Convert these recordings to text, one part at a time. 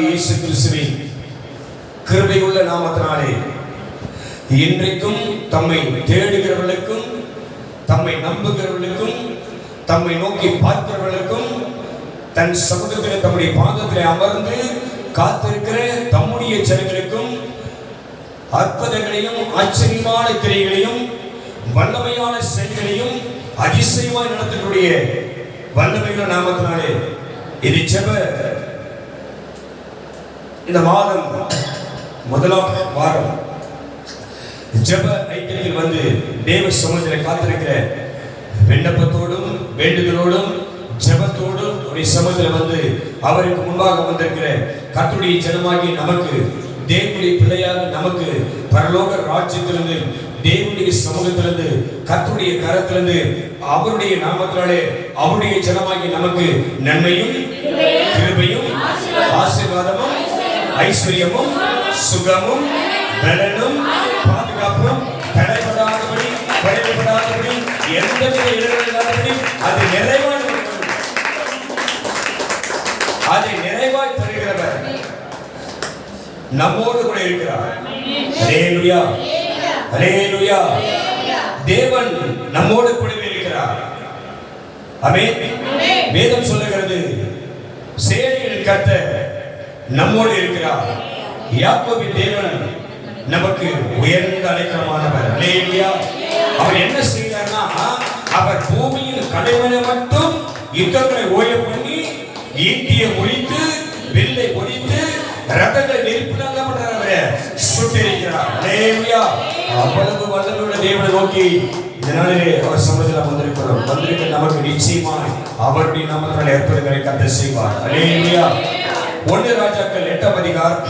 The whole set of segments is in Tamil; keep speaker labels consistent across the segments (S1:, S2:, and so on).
S1: இயேசு கிறிஸ்துவின் கிருபையுள்ள நாமத்தினாலே இன்றைக்கும் தம்மை தேடுகிறவர்களுக்கும் தம்மை நம்புகிறவர்களுக்கும் தம்மை நோக்கி பார்க்கிறவர்களுக்கும் தன் சமூகத்தில் தம்முடைய பாதத்தில் அமர்ந்து காத்திருக்கிற தம்முடைய ஜனங்களுக்கும் அற்புதங்களையும் ஆச்சரியமான கிரைகளையும் வல்லமையான செயல்களையும் அதிசயமாய் நடத்தக்கூடிய வல்லமையுள்ள நாமத்தினாலே இது ஜெப இந்த மாதம் முதலாம் வாரம். ஜெப ஐக்கியத்தில் வந்து தேவ சமூகத்தில் காத்திருக்கிற விண்ணப்பத்தோடும் வேண்டுதலோடும் ஜெபத்தோடும் ஒரு சமூகத்தில் வந்து அவருக்கு முன்பாக வந்திருக்கிற கத்துடைய ஜனமாகி நமக்கு தேவனுடைய பிள்ளையாக நமக்கு பரலோக ராஜ்யத்திலிருந்து தேவனுடைய சமூகத்திலிருந்து கத்துடைய கரத்திலிருந்து அவருடைய நாமத்தினாலே அவருடைய ஜனமாகி நமக்கு நன்மையும் கிருபையும் ஆசீர்வாதமும் ஐஸ்வர்யமும் சுகமும் பலனும் பாதுகாப்பும் தடைபடாதபடி குறைபடாதபடி எந்தவித இடர்கள் இல்லாதபடி அது நிறைவாய் இருக்கும். அதை நிறைவாய் தருகிறவர் நம்மோடு கூட இருக்கிறார். ஹalleluya. ஹalleluya. தேவன் நம்மோடு கூடவே இருக்கிறார். ஆமென் வேதம் சொல்லுகிறது சேனையில் கத்த நம்மோடு இருக்கிறார். யாக்கோபி தேவன் நமக்கு உயர்ந்த அடைக்கலமானவர். ஹalleluya அவர் என்ன செய்தார்னா அவர் பூமியில் கடைமனை மட்டும் யுத்தங்களை ஓய பண்ணி ஈட்டியை ஒழித்து வில்லை ஒழித்து ரதங்களை நெருப்பினாங்க பண்றவரை சுட்டிருக்கிறார். ஹalleluya அவ்வளவு வல்லமையுள்ள தேவனை நோக்கி இதனாலே அவர் சமூகத்தில் வந்திருக்கிறோம் வந்திருக்க நமக்கு நிச்சயமாய் அவருடைய நாமத்தால் ஏற்படுகிற கதை செய்வார். ஹalleluya ஒன்று ராஜாக்கள் எட்டாம் அதிகாரம்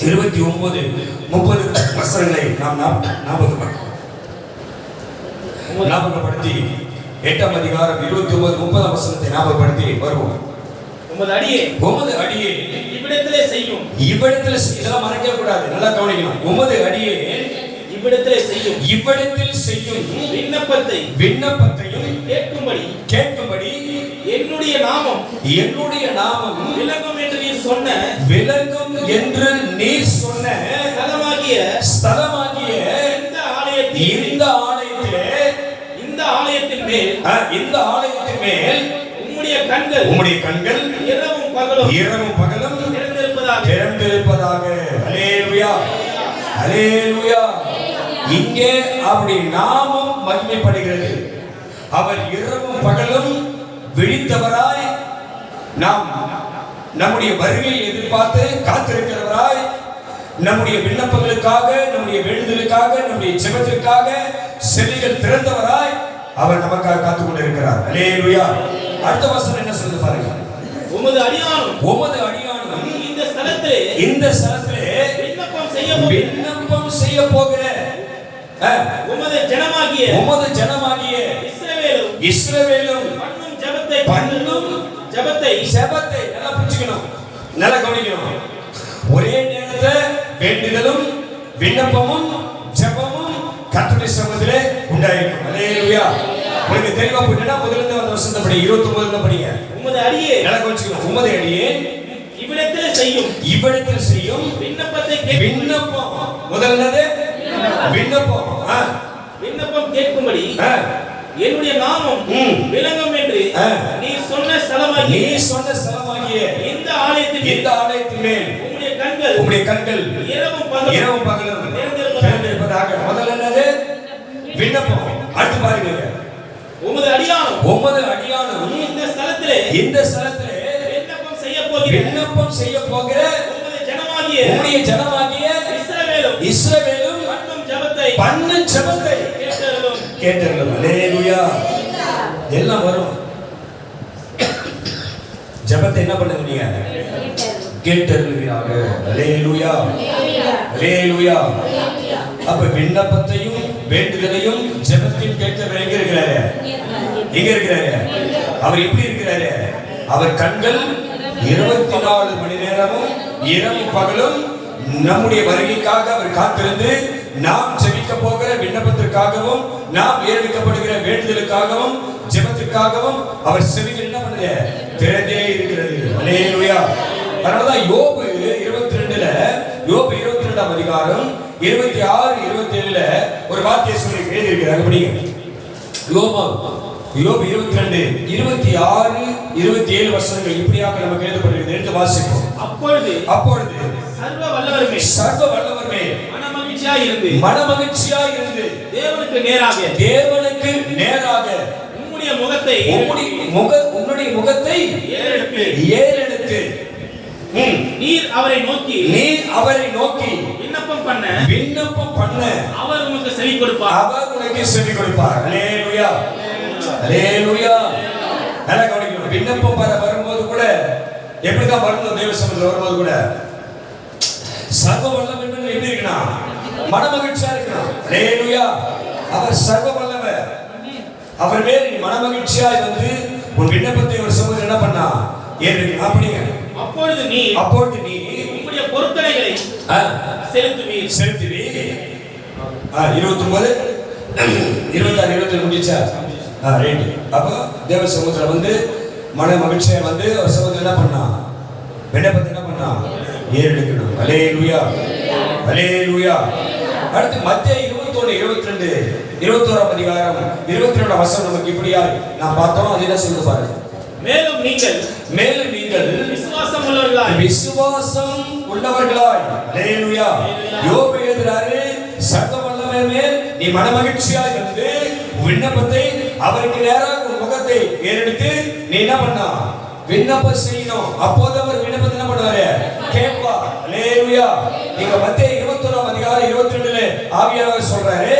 S1: இருபத்தி ஒன்பது முப்பது வசனங்களை நாம் ஞாப- ஞாபகப்படுத்தோம் ஞாபகப்படுத்தி எட்டாம் அதிகாரம் இருபத்தி ஒன்பது முப்பதாம் வசனத்தை ஞாபகப்படுத்தி வருவோம்.
S2: உமது அடியே.
S1: உமது அடியே.
S2: இவ்விடத்திலே செய்யும்.
S1: இவ்விடத்தில் இதெல்லாம் மறைக்க கூடாது. நல்லா கவனிக்கணும். உமது அடியே.
S2: இவ்விடத்திலே செய்யும்.
S1: இவ்விடத்தில் செய்யும்
S2: விண்ணப்பத்தை
S1: விண்ணப்பத்தையும்
S2: கேட்கும்படி
S1: கேட்கும்படி
S2: என்னுடைய நாமம்.
S1: என்னுடைய நாமம்.
S2: விளங்கும் என்று நீ சொன்ன.
S1: விளங்கும் என்று நீ சொன்ன.
S2: ஸ்தலமாகிய
S1: ஸ்தலமாகிய
S2: இந்த ஆலயத்தில்
S1: இந்த ஆலயத்திலே
S2: இந்த ஆலயத்தின் மேல்.
S1: இந்த ஆலயத்தின் மேல்.
S2: உம்முடைய கண்கள்
S1: உம்முடைய கண்கள்
S2: இரவும் பகலும்
S1: இரவும் பகலும்
S2: திறந்திருப்பதாக.
S1: திறந்திருப்பதாக. ஹalleluya. ஹalleluya. இங்கே அவருடைய நாமம் மகிமைப்படுகிறது. அவர் இரவும் பகலும் விழித்தவராய் நாம் நம்முடைய வருகையை எதிர்பார்த்து காத்திருக்கிறவராய் நம்முடைய விண்ணப்பங்களுக்காக நம்முடைய வேண்டுதலுக்காக நம்முடைய ஜெபத்திற்காக செவிகள் திறந்தவராய் அவர் நமக்காக காத்துக் கொண்டிருக்கிறார் ஹalleluya அடுத்த வசனம் என்ன சொல்லுது பாருங்க.
S2: உமது அடியானும்
S1: உமது அடியானும்
S2: இந்த ஸ்தலத்திலே
S1: இந்த ஸ்தலத்திலே
S2: விண்ணப்பம் செய்ய
S1: விண்ணப்பம் செய்ய போகிற
S2: உமது ஜனமாகிய
S1: உமது ஜனமாகிய
S2: இஸ்ரவேலும்
S1: இஸ்ரவேலும்
S2: ஜெபத்தை
S1: பண்ணும்
S2: ஜெபத்தை
S1: ஜெபத்தை நல்லா புரிஞ்சுக்கணும். நல்லா கவனிக்கணும். ஒரே நேரத்துல வேண்டுதலும் விண்ணப்பமும் ஜெபமும் கர்த்தருடைய சமூகத்திலே உண்டாயிருக்கும் அல்லேலூயா உங்களுக்கு தெளிவா புரியனா முதல்ல இருந்து வந்த வருஷத்தை படி 29 இருந்து படிங்க.
S2: உமது அடியே.
S1: நல்லா கவனிச்சுக்கணும். உமது அடியே.
S2: இவ்விடத்திலே செய்யும்.
S1: இவ்விடத்தில் செய்யும்.
S2: விண்ணப்பத்தை
S1: விண்ணப்பம். முதல்ல விண்ணப்பம். ஆ,
S2: விண்ணப்பம் கேட்கும்படி. என்னுடைய நாமம். விளங்கும் என்று. நீ சொன்ன
S1: நீ
S2: ஸ்தலமாகி
S1: சொன்ன ஸ்தலமாகிய
S2: இந்த ஆலயத்தில்
S1: இந்த ஆலயத்தின் மேல்
S2: உம்முடைய கண்கள்
S1: உம்முடைய கண்கள்
S2: இரவும் பகலும்
S1: இரவும் பகலும்
S2: திறந்திருப்பதாக.
S1: முதல்ல என்னது விண்ணப்பம் அடுத்து பாருங்க
S2: உமது அடியானும்
S1: உமது அடியானும்
S2: இந்த ஸ்தலத்திலே
S1: இந்த ஸ்தலத்திலே
S2: விண்ணப்பம் செய்ய போகிற
S1: விண்ணப்பம் செய்ய போகிற
S2: உமது ஜனமாகிய
S1: உம்முடைய ஜனமாகிய
S2: இஸ்ரவேலும்
S1: இஸ்ரவேலும்
S2: பண்ணும் ஜெபத்தை
S1: பண்ணு ஜெபத்தை
S2: கேட்டருளும்
S1: கேட்டிருந்தோம் அல்லேலூயா எல்லாம் வரும். ஜெபத்தை என்ன பண்ணுங்க நீங்க? கேட்டருளுவீராக. அலேலுயா அலேலுயா அப்ப விண்ணப்பத்தையும் வேண்டுதலையும் ஜெபத்தையும் கேட்க எங்க இருக்கிறாரு? எங்க இருக்கிறாரு? அவர் எப்படி இருக்கிறாரு? அவர் கண்கள் இருபத்தி நாலு மணி நேரமும் இரவு பகலும் நம்முடைய வருகைக்காக அவர் காத்திருந்து நாம் ஜெபிக்க போகிற விண்ணப்பத்திற்காகவும் நாம் ஏறெடுக்கப்படுகிற வேண்டுதலுக்காகவும் ஜெபத்திற்காகவும் அவர் செவிகள் என்ன பண்ணுது? திறந்தே இருக்கிறது. அல்லேலூயா அதனாலதான் யோபு இருபத்தி ரெண்டுல யோபு இருபத்தி ரெண்டாம் அதிகாரம் இருபத்தி ஆறு இருபத்தி ஏழுல ஒரு வார்த்தையை சொல்லி எழுதியிருக்கிறாங்க படிங்க. யோபா யோபு இருபத்தி ரெண்டு இருபத்தி ஆறு இருபத்தி ஏழு வருஷங்கள் இப்படியாக நமக்கு எழுதப்பட்டிருக்கிறது எடுத்து வாசிப்போம்.
S2: அப்பொழுது
S1: அப்பொழுது
S2: சர்வ வல்லவருமே
S1: சர்வ வல்லவர்மே
S2: மனமகிழ்ச்சியா இருந்து.
S1: மனமகிழ்ச்சியா இருந்து.
S2: தேவனுக்கு நேராக.
S1: தேவனுக்கு நேராக.
S2: உம்முடைய முகத்தை
S1: உம்முடைய முக உன்னுடைய முகத்தை
S2: ஏறெடுத்து.
S1: ஏறெடுத்து.
S2: நீர் அவரை நோக்கி.
S1: நீ அவரை நோக்கி.
S2: விண்ணப்பம் பண்ண.
S1: விண்ணப்பம் பண்ண.
S2: அவர் உமக்கு செவி கொடுப்பார்.
S1: அவர் உனக்கு செவி கொடுப்பார். அல்லேலூயா அல்லேலூயா நல்லா கவனிக்கணும். விண்ணப்பம் வர வரும்போது கூட எப்படிதான் வரணும் தேவ சமூகத்தில் வரும்போது கூட சர்வ என்று எப்படி இருக்கணும் மனமகிழ்ச்சியா இருக்கணும் அல்லேலூயா அவர் சர்வ வல்லவர். அவர் மேல் நீ மனமகிழ்ச்சியாய் வந்து உன் விண்ணப்பத்தை ஒரு சமூகத்தில் என்ன பண்ணா? ஏற்று அப்படிங்க.
S2: அப்பொழுது நீ
S1: அப்போது நீ
S2: உம்முடைய பொருத்தனைகளை
S1: ஆ,
S2: செலுத்துவீர்.
S1: செலுத்துவி இருபத்தி ஒன்பது இருபத்தாறு இருபத்தி முடிச்சா ஆ ரைட்டு அப்போ தேவ சமூகத்தில் வந்து மன மகிழ்ச்சியை வந்து ஒரு சமூகத்தில் என்ன பண்ணா? விண்ணப்பத்தை ஏறெடுக்கணும். அலே லூயா அலே லூயா அடுத்து மத்திய இருபத்தொன்னு இருபத்தி ரெண்டு இருபத்தோராம் அதிகாரம் இருபத்தி ரெண்டாம் வசனம் நமக்கு இப்படியா நான் பார்த்தோம். அது என்ன சொல்லுது பாருங்க.
S2: மேலும் நீங்கள்
S1: மேலும் நீங்கள்
S2: விசுவாசம் உள்ளவர்களாய்.
S1: விசுவாசம் உள்ளவர்களாய். அல்லேலூயா யோபு எழுதுறாரு சர்வ வல்லவர் மேல் நீ மனமகிழ்ச்சியாய் இருந்து விண்ணப்பத்தை அவருக்கு நேராக உன் முகத்தை ஏறெடுத்து நீ என்ன பண்ணா? விண்ணப்பம் செய்யணும். அப்போது அவர் விண்ணப்பத்தை என்ன பண்ணுவாரு? கேட்பா. அல்லேலூயா நீங்க மத்திய இருபத்தொன்னாம் அதிகாரம் இருபத்தி ரெண்டுல ஆவியானவர் சொல்றாரு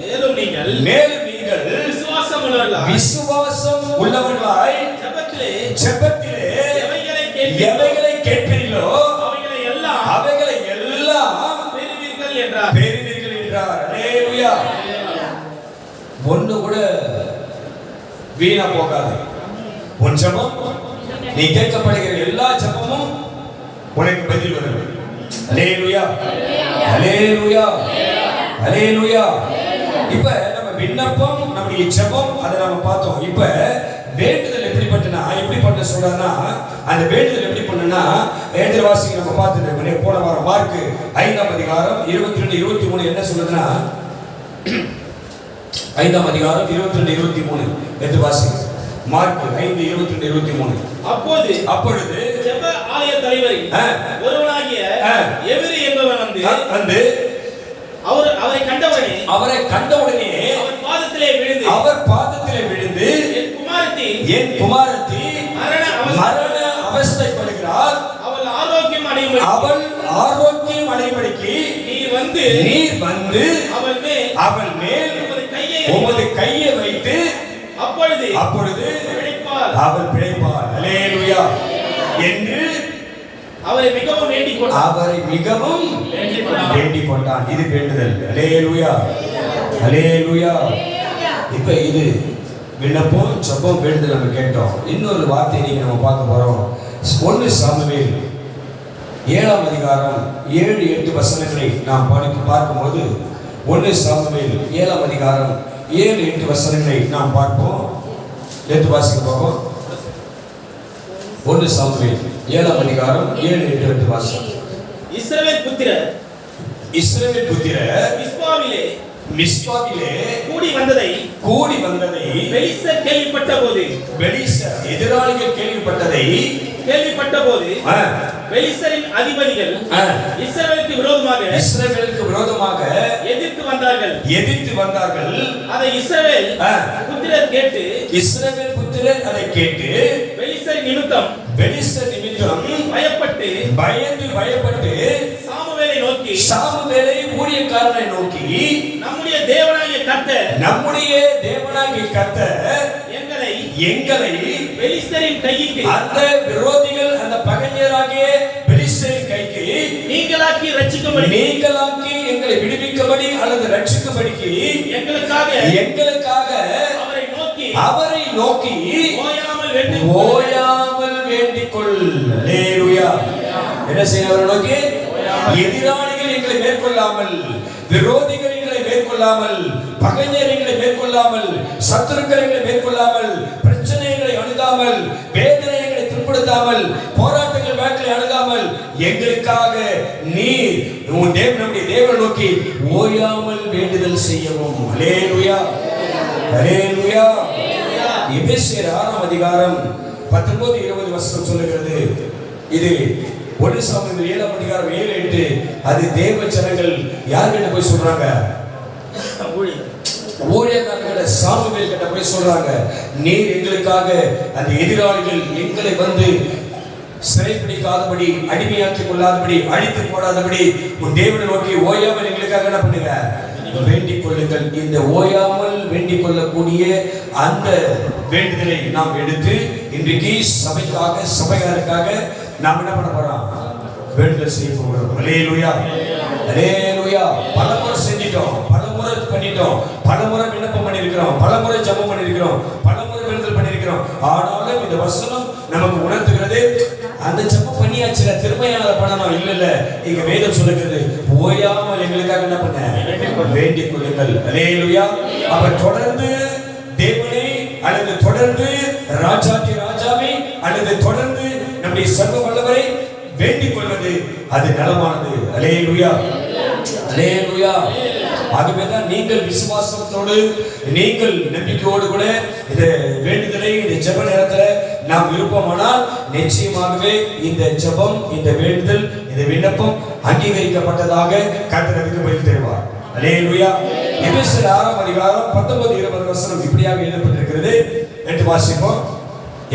S2: மேலும் நீங்கள்
S1: மேலும் நீங்கள்
S2: விசுவாசம்
S1: விசுவாசம் உள்ளவர்களாய்
S2: ஜெபத்திலே
S1: ஜெபத்திலே
S2: எவைகளை கேட்பீர்களோ அவைகளை எல்லாம்
S1: அவைகளை எல்லாம்
S2: பெறுவீர்கள் என்றார்.
S1: பெறுவீர்கள் என்றார். அல்லேலூயா ஒண்ணு கூட வீணா போகாது. உன் ஜெபம் நீ கேட்கப்படுகிற எல்லா ஜெபமும் உனக்கு பதில் வரும். அலேலுயா அலேலுயா அலேலுயா இப்ப நம்ம விண்ணப்பம் நம்முடைய ஜெபம் அதை நம்ம பார்த்தோம். இப்ப வேண்டுதல் எப்படிப்பட்டனா எப்படி பண்ண சொல்றாருன்னா அந்த வேண்டுதல் எப்படி பண்ணுனா வேண்டுதல் வாசிக்கு நம்ம பார்த்துட்டு போன வாரம் மார்க் ஐந்தாம் அதிகாரம் இருபத்தி ரெண்டு இருபத்தி மூணு என்ன சொல்லுதுன்னா ஐந்தாம் அதிகாரம் இருபத்தி ரெண்டு இருபத்தி மூணு எடுத்து மார்க் ஐந்து இருபத்தி ரெண்டு இருபத்தி மூணு
S2: அப்போது
S1: அப்பொழுது
S2: ஆலய தலைவரின்
S1: ஆ.
S2: ஒருவனாகிய. எவிரி என்பவன் வந்து
S1: வந்து
S2: அவர் அவரை கண்டவனே
S1: அவரை கண்டவுடனே
S2: அவர் பாதத்திலே விழுந்து
S1: அவர் பாதத்திலே விழுந்து
S2: என் குமாரத்தி
S1: என் குமாரத்தி
S2: மரண
S1: மரண அவஸ்தைப்படுகிறார்
S2: அவள் ஆரோக்கியம் அடையும்
S1: அவள் ஆரோக்கியம் அடைபடிக்கு
S2: நீர் வந்து
S1: நீர் வந்து
S2: அவள் மேல்
S1: அவள் மேல்
S2: உமது கையை
S1: வைத்து
S2: அப்பொழுது
S1: அப்பொழுது
S2: பிழைப்பார்.
S1: பிழைப்பாள். அல்லேலூயா என்று
S2: அவரை மிகவும் வேண்டிக் கொண்டார்
S1: அவரை மிகவும்
S2: வேண்டிக்
S1: கொண்டான் இது வேண்டுதல். அலேலுயா அலேலுயா இப்ப இது விண்ணப்பம் ஜெபம் வேண்டுதல் நம்ம கேட்டோம். இன்னொரு வார்த்தை நீங்க நம்ம பார்க்க போறோம். ஒன்னு சாமுவேல் ஏழாம் அதிகாரம் ஏழு எட்டு வசனங்களை நாம் படித்து பார்க்கும்போது ஒன்னு சாமுவேல் ஏழாம் அதிகாரம் ஏழு எட்டு வசனங்களை நாம் பார்ப்போம். எடுத்து வாசிக்க பார்ப்போம். ஒன்னு சாமுவேல் ஏழாம் அதிகாரம் ஏழு எட்டு எட்டு வாசிக்கும்
S2: இஸ்ரவேல் புத்திரர்.
S1: இஸ்ரவேல் புத்திரர்.
S2: மிஸ்பாவிலே
S1: மிஸ்பாவிலே
S2: கூடி வந்ததை
S1: கூடி வந்ததை
S2: பெலிஸ்தர் கேள்விப்பட்ட போது
S1: பெலிச எதிராளிகள் கேள்விப்பட்டதை
S2: கேள்விப்பட்ட போது
S1: ஆ,
S2: பெலிஸ்தரின் அதிபதிகள்
S1: ஆ,
S2: இஸ்ரவேலுக்கு விரோதமாக
S1: இஸ்ரவேலுக்கு விரோதமாக
S2: எதிர்த்து வந்தார்கள்.
S1: எதிர்த்து வந்தார்கள்.
S2: அதை இஸ்ரவேல் புத்திரர் கேட்டு
S1: இஸ்ரவேல் புத்திரர் அதை கேட்டு
S2: பெலிஸ்தர் நிமித்தம்
S1: பெலிச நிமித்தம்
S2: பயப்பட்டு
S1: பயந்து பயப்பட்டு
S2: சாமுவேலை நோக்கி
S1: சாமுவேலை ஊழியக்காரனை நோக்கி
S2: நம்முடைய தேவனாகிய கர்த்தர்
S1: நம்முடைய தேவனாகிய கர்த்தர்
S2: எங்களை
S1: எங்களை
S2: பெலிஸ்தரின் கைக்கு
S1: அந்த விரோதிகள் அந்த பகைஞராகிய பெலிஸ்தரின் கைக்கு
S2: நீங்களாக்கி ரட்சிக்கும்படி
S1: நீங்களாக்கி எங்களை விடுவிக்கும்படி அல்லது ரட்சிக்கும்படிக்கு
S2: எங்களுக்காக
S1: எங்களுக்காக
S2: அவரை நோக்கி
S1: அவரை நோக்கி
S2: ஓயாமல் வேண்டும்
S1: ஓயாமல் வேண்டிக் கொள். என்ன செய்ய அவரை நோக்கி? எதிராளிகள் எங்களை மேற்கொள்ளாமல் விரோதிகள் மேற்கொள்ளாமல் பகைஞர்களை மேற்கொள்ளாமல் சத்துருக்கள் மேற்கொள்ளாமல் பிரச்சனைகளை அணுகாமல் வேதனைகளை எங்களை துன்படுத்தாமல் போராட்டங்கள் வேட்களை எங்களுக்காக நீர் உன் தேவன் நம்முடைய தேவனை நோக்கி ஓயாமல் வேண்டுதல் செய்யவும். அலேலுயா அலேலுயா எபேசியர் ஆறாம் அதிகாரம் பத்தொன்பது இருபது வருஷம் சொல்லுகிறது. இது ஒன்று சாமியில் ஏழாம் அதிகாரம் ஏழு எட்டு அது தேவ ஜனங்கள் யார்கிட்ட போய் சொல்றாங்க?
S2: ஊழியர்.
S1: ஊழியக்காரர்கிட்ட சாமுவேல் கிட்ட போய் சொல்றாங்க நீர் எங்களுக்காக அந்த எதிராளிகள் எங்களை வந்து சிறைப்பிடிக்காதபடி அடிமையாக்கிக் கொள்ளாதபடி அழித்து போடாதபடி உன் தேவனை நோக்கி ஓயாமல் எங்களுக்காக என்ன பண்ணுங்க? வேண்டிக் கொள்ளுங்கள். இந்த ஓயாமல் வேண்டிக் கொள்ளக்கூடிய அந்த வேண்டுதலை நாம் எடுத்து இன்றைக்கு சபைக்காக சபையாருக்காக நாம் என்ன பண்ண போறோம்? வேண்டுதல் செய்ய போகிறோம். பல முறை செஞ்சிட்டோம். பல முறை பண்ணிட்டோம். பல முறை விண்ணப்பம் பண்ணியிருக்கிறோம். பல முறை ஜெபம் பண்ணியிருக்கிறோம். பல முறை வேண்டுதல் பண்ணியிருக்கிறோம். ஆனாலும் இந்த வசனம் நமக்கு உணர்த்துகிறது அந்த ஜெபம் பண்ணியாச்சுல திரும்ப அதை பண்ணணும். இல்ல இல்ல. இங்க வேதம் சொல்லுகிறது ஓயாமல் எங்களுக்காக என்ன பண்ண. வேண்டிக் கொள்ளுங்கள் அலேலுயா அப்ப தொடர்ந்து தேவனை அல்லது தொடர்ந்து ராஜாதி ராஜாவை அல்லது தொடர்ந்து நம்முடைய சர்வ வல்லவரை வேண்டிக் கொள்வது அது நலமானது. அலேலுயா அலேலுயா ஆகவே தான் நீங்கள் விசுவாசத்தோடு நீங்கள் நம்பிக்கையோடு கூட இந்த வேண்டுதலை இந்த ஜெப நேரத்தில் நாம் விருப்பமானால் நிச்சயமாகவே இந்த ஜெபம் இந்த வேண்டுதல் இந்த விண்ணப்பம் அங்கீகரிக்கப்பட்டதாக கர்த்தருக்கு பதில் தருவார். அலேலுயா எபேசியர் ஆறாம் அதிகாரம் பத்தொன்பது இருபது வசனம் இப்படியாக எழுதப்பட்டிருக்கிறது. என்று வாசிப்போம்.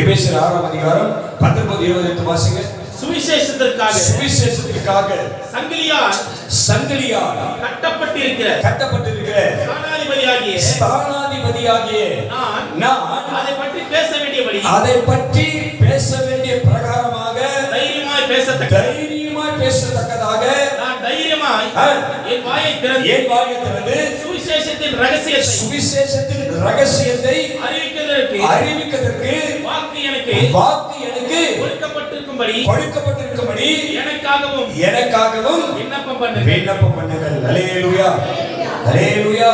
S1: எபேசியர் ஆறாம் அதிகாரம் பத்தொன்பது இருபது எட்டு வாசிங்க.
S2: சுவிசேஷத்திற்காக.
S1: சுவிசேஷத்திற்காக.
S2: சங்கிலியால்
S1: சங்கிலியால்
S2: கட்டப்பட்டிருக்கிற
S1: கட்டப்பட்டிருக்கிற
S2: ஸ்தானாதிபதியாகிய
S1: ஸ்தானாதிபதியாகிய
S2: நான்
S1: நான்
S2: அதை பற்றி பேச வேண்டியபடி
S1: அதை பற்றி பேச வேண்டிய பிரகாரமாக
S2: தைரியமாய் பேசத்தக்க
S1: தைரியமாய் பேசத்தக்கதாக
S2: நான் தைரியமாய். என் வாயை திறந்து
S1: என் வாயை திறந்து
S2: சுவிசேஷத்தின் ரகசியத்தை
S1: சுவிசேஷத்தின் ரகசியத்தை
S2: அறிவிக்கிறதற்கு
S1: அறிவிப்பதற்கு
S2: வாக்கு எனக்கு
S1: வாக்கு எனக்கு
S2: கொடுக்கப்பட்டிருக்கும்படி
S1: கொடுக்கப்பட்டிருக்கும்படி
S2: எனக்காகவும்
S1: எனக்காகவும்
S2: விண்ணப்பம் பண்ணுங்க
S1: விண்ணப்பம் பண்ணுங்கள். அலேலுயா அலேலுயா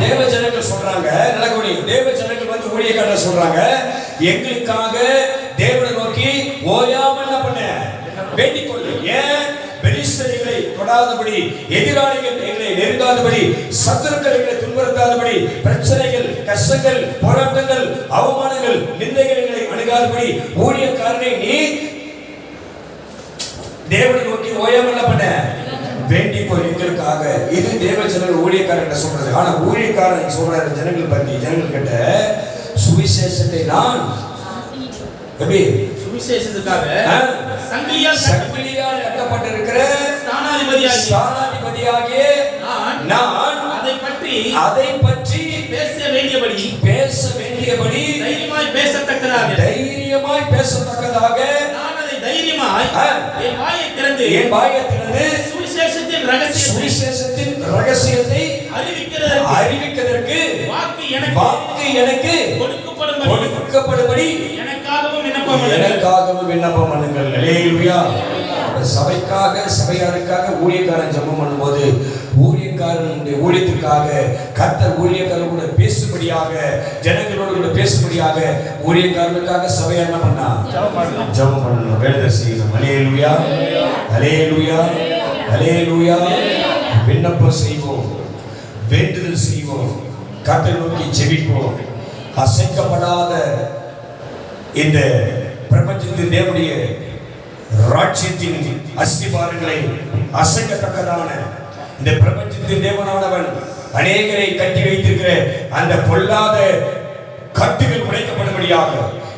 S1: தேவ ஜனங்கள் சொல்றாங்க நடக்கணி தேவ ஜனங்கள் வந்து ஊழியக்காரர் சொல்றாங்க எங்களுக்காக தேவனை நோக்கி ஓயாம என்ன பண்ண? வேண்டிக் கொள்ளு ஏன்? பெலிஸ்தரிகளை தொடாதபடி எதிராளிகள் எங்களை நெருங்காதபடி சத்துருக்கள் எங்களை துன்புறுத்தாதபடி பிரச்சனைகள் கஷ்டங்கள் போராட்டங்கள் அவமானங்கள் நிந்தைகள் எங்களை அணுகாதபடி ஊழியக்காரனை நீ தேவனை நோக்கி ஓயாம என்ன பண்ண? வேண்டிக் கொள் எங்களுக்காக இது தேவ ஜனங்கள் ஊழியக்காரன் சொல்றது. ஆனா ஊழியக்காரன் சொல்றாரு ஜனங்கள் பத்தி ஜனங்கள் கிட்ட சுவிசேஷத்தை நான் எப்படி?
S2: சுவிசேஷத்துக்காக? சங்கிலியால்
S1: சங்கிலியால் கட்டப்பட்டிருக்கிற
S2: ஸ்தானாதிபதியாகிய
S1: ஸ்தானாதிபதியாகிய
S2: நான் அதை பற்றி
S1: அதை பற்றி
S2: பேச வேண்டியபடி
S1: பேச வேண்டியபடி
S2: தைரியமாய் பேசத்தக்கதாக
S1: தைரியமாய் பேசத்தக்கதாக
S2: நான் தைரியமாய். என் வாயை திறந்து
S1: என் வாயத்திலிருந்து
S2: சுவிசேஷத்தின் ரகசியத்தை
S1: சுவிசேஷத்தின் ரகசியத்தை
S2: அறிவிக்கிறதற்கு
S1: அறிவிக்கிறதற்கு
S2: வாக்கு எனக்கு
S1: வாக்கு எனக்கு
S2: கொடுக்கப்படும்படி
S1: கொடுக்கப்படும்படி
S2: எனக்காகவும் விண்ணப்பம்.
S1: எனக்காகவும் விண்ணப்பம் பண்ணுங்கள் சபைக்காக சபையாருக்காக ஊழியக்காரன் ஜெபம் பண்ணும்போது ஊழியக்காரனுடைய ஊழியத்திற்காக கத்தர் ஊழியக்காரர்கள் கூட பேசும்படியாக ஜனங்களோடு கூட பேசும்படியாக ஊழியக்காரர்களுக்காக சபையா என்ன பண்ணா? ஜபம் பண்ணணும். வேலை செய்யணும் அலேலுயா அலேலுயா அலேலுயா விண்ணப்பம் செய்வோம். வேண்டுதல் செய்வோம். கர்த்தரை நோக்கி ஜெபிப்போம். அசைக்கப்படாத இந்த பிரபஞ்சத்தின் தேவனுடைய ராட்சியத்தின் அஸ்திபாரங்களை அசைக்கத்தக்கதான இந்த பிரபஞ்சத்தின் தேவனானவன் அநேகரை கட்டி வைத்திருக்கிற அந்த பொல்லாத கட்டுகள் உடைக்கப்படும்படியாக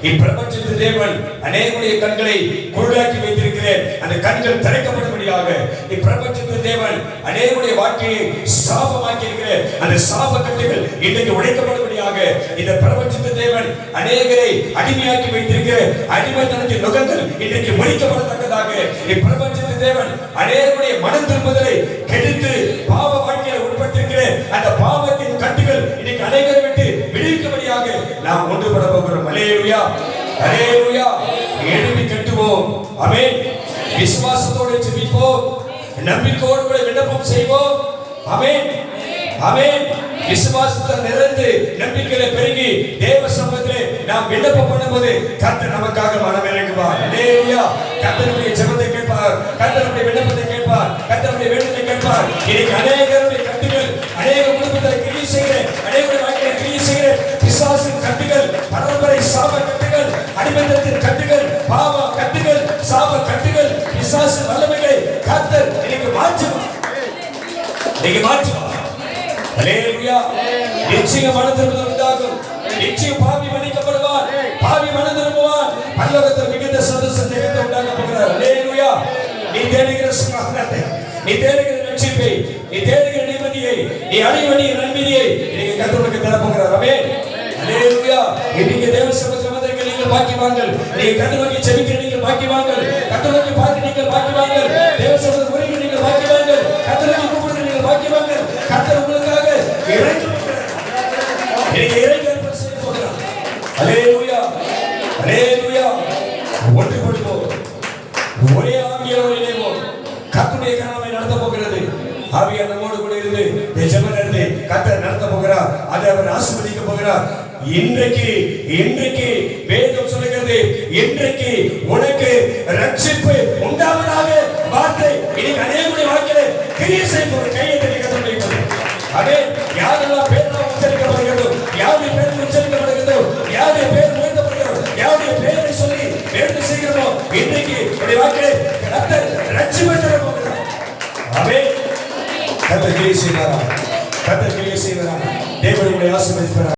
S1: இப்பிரபஞ்சத்து தேவன் அநேகருடைய கண்களை குருடாக்கி வைத்திருக்கிற அந்த கண்கள் திறக்கப்படும்படியாக இப்பிரபஞ்சத்தின் தேவன் அநேகருடைய வாழ்க்கையை சாபமாக்கி இருக்கிற அந்த சாப கட்டுகள் இன்றைக்கு உடைக்கப்படும்படியாக இந்த பிரபஞ்சத்தின் தேவன் அநேகரை அடிமையாக்கி வைத்திருக்கிற அடிமைத்தனத்தின் நுகங்கள் இன்றைக்கு முடிக்கப்படத்தக்கதாக இப்பிரபஞ்சத்தின் தேவன் அநேகருடைய மன திரும்புதலை அலேலுயா எழுப்பி கட்டுவோம். ஆமென். விசுவாசத்தோடு ஜெபிப்போம். நம்பிக்கையோடு கூட விண்ணப்பம் செய்வோம். ஆமென். ஆமென். விசுவாசத்தில் நிறைந்து நம்பிக்கையில பெருகி தேவ சமூகத்திலே நாம் விண்ணப்பம் பண்ணும்போது கர்த்தர் நமக்காக மனம் இறங்குவார். அல்லேலூயா கர்த்தருடைய ஜெபத்தை கேட்பார். கத்தருடைய விண்ணப்பத்தை கேட்பார். கத்தருடைய வேண்டுதலை கேட்பார். இன்னைக்கு அநேகருடைய கட்டுகள் அடிமந்தத்தின் கட்டுகள் பாவ கட்டுகள் சாப கட்டுகள் விசாசு வல்லமைகளை கத்தர் இன்னைக்கு மாற்றுவார். இன்னைக்கு மாற்றுவார். அல்லேலூயா நிச்சயம் மன உண்டாகும். நிச்சய பாவி மன்னிக்கப்படுவார். பாவி மனதிருப்புவார் திரும்புவார். மிகுந்த சந்தோஷம் நிகழ்த்த உண்டாக போகிறார். அல்லேலூயா நீ தேடுகிற சுகாதாரத்தை நீ தேடுகிற ரட்சிப்பை நீ தேடுகிற நிம்மதியை நீ அடைய வேண்டிய நன்மையை இன்னைக்கு கத்தருக்கு தர அமே அலேலுயா இன்னைக்கு தேவ சமூகத்தில் நீங்கள் பாக்கியவான்கள் நீ கண்ணு நோக்கி செபிக்கிற நீங்கள் பாக்கியவான்கள் கண்டு நோக்கி பார்க்க நீங்கள் பாக்கியவான்கள் தேவ சமூகத்தில் முறையில் நீங்கள் பாக்கியவான்கள் கத்தருக்கு கூப்பிடுற நீங்கள் பாக்கியவான்கள் கத்தர் உங்களுக்காக இறங்கி வருகிறார். இறங்கி அற்புதம் செய்ய போகிறார். அல்லேலூயா அல்லேலூயா ஒன்றுபடுவோம் ஒரே ஆவியோடு இணைவோம் கத்துடைய கனவை நடத்த போகிறது. ஆவியார் நம்மோடு கூட இருந்து இந்த நடந்து நடத்தி கத்தர் நடத்த போகிறார். அதை அவர் ஆசிர்வதிக்க போகிறார். இன்றைக்கு இன்றைக்கு வேதம் சொல்லுகிறது இன்றைக்கு உனக்கு ரட்சிப்பு உண்டாவதாக வார்த்தை. இன்னைக்கு அநேகருடைய வாழ்க்கையில கிரிய செய்ய ஒரு கையை தட்டி அதே யாரெல்லாம் பேர் உச்சரிக்கப்படுகிறதோ யாருடைய பேர் உச்சரிக்கப்படுகிறதோ யாருடைய பேர் உயர்த்தப்படுகிறதோ யாருடைய பேரை சொல்லி வேண்டு செய்கிறதோ இன்றைக்கு உடைய வாழ்க்கையில கத்தர் ரட்சிப்பை தர போகிறார். அவே கத்தர் கிரிய செய்வாரா கத்தர் கிரிய செய்வாரா தேவனுடைய ஆசீர்வதிப்பாரா.